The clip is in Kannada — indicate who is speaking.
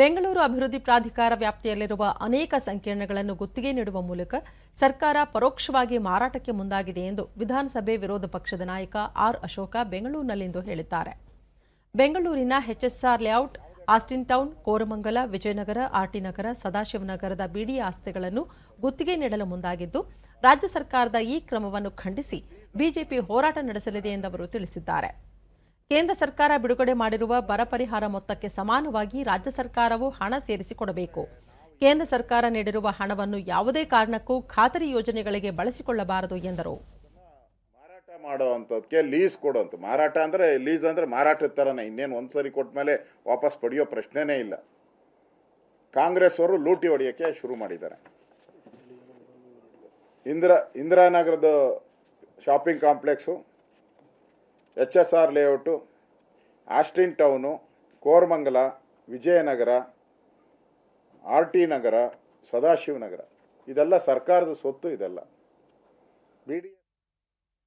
Speaker 1: ಬೆಂಗಳೂರು ಅಭಿವೃದ್ಧಿ ಪ್ರಾಧಿಕಾರ ವ್ಯಾಪ್ತಿಯಲ್ಲಿರುವ ಅನೇಕ ಸಂಕೀರ್ಣಗಳನ್ನು ಗುತ್ತಿಗೆ ನೀಡುವ ಮೂಲಕ ಸರ್ಕಾರ ಪರೋಕ್ಷವಾಗಿ ಮಾರಾಟಕ್ಕೆ ಮುಂದಾಗಿದೆ ಎಂದು ವಿಧಾನಸಭೆ ವಿರೋಧ ಪಕ್ಷದ ನಾಯಕ ಆರ್ ಅಶೋಕ ಬೆಂಗಳೂರಿನಲ್ಲಿಂದು ಹೇಳಿದ್ದಾರೆ. ಬೆಂಗಳೂರಿನ HSR layout, Austin town, Koramangala, Vijayanagara, RT Nagar ಸದಾಶಿವನಗರದ ಬಿಡಿ ಆಸ್ತಿಗಳನ್ನು ಗುತ್ತಿಗೆ ನೀಡಲು ಮುಂದಾಗಿದ್ದು, ರಾಜ್ಯ ಸರ್ಕಾರದ ಈ ಕ್ರಮವನ್ನು ಖಂಡಿಸಿ ಬಿಜೆಪಿ ಹೋರಾಟ ನಡೆಸಲಿದೆ ಎಂದು ಅವರು ತಿಳಿಸಿದ್ದಾರೆ. ಕೇಂದ್ರ ಸರ್ಕಾರ ಬಿಡುಗಡೆ ಮಾಡಿರುವ ಬರ ಪರಿಹಾರ ಮೊತ್ತಕ್ಕೆ ಸಮಾನವಾಗಿ ರಾಜ್ಯ ಸರ್ಕಾರವು ಹಣ ಸೇರಿಸಿಕೊಡಬೇಕು. ಕೇಂದ್ರ ಸರ್ಕಾರ ನೀಡಿರುವ ಹಣವನ್ನು ಯಾವುದೇ ಕಾರಣಕ್ಕೂ ಖಾತರಿ ಯೋಜನೆಗಳಿಗೆ ಬಳಸಿಕೊಳ್ಳಬಾರದು ಎಂದರು.
Speaker 2: ಮಾರಾಟ ಮಾಡುವಂಥದ್ದಕ್ಕೆ ಲೀಸ್ ಕೊಡುವಂಥ ಮಾರಾಟ ಅಂದರೆ ಲೀಸ್ ಅಂದರೆ ಮಾರಾಟದ ಥರನೇ ಇನ್ನೇನು ಒಂದು ಸರಿ ಕೊಟ್ಟ ಮೇಲೆ ವಾಪಸ್ ಪಡೆಯೋ ಪ್ರಶ್ನೆನೇ ಇಲ್ಲ. ಕಾಂಗ್ರೆಸ್ ಅವರು ಲೂಟಿ ಹೊಡೆಯೋಕ್ಕೆ ಶುರು ಮಾಡಿದ್ದಾರೆ. Indira, ಇಂದಿರಾನಗರದ shopping complex H S R layout, Austin town, Koramangala, Vijayanagar, R T Nagar, Sadashivanagar. ಇದೆಲ್ಲ ಸರ್ಕಾರದ ಸ್ವತ್ತು ಇದೆಲ್ಲ. B D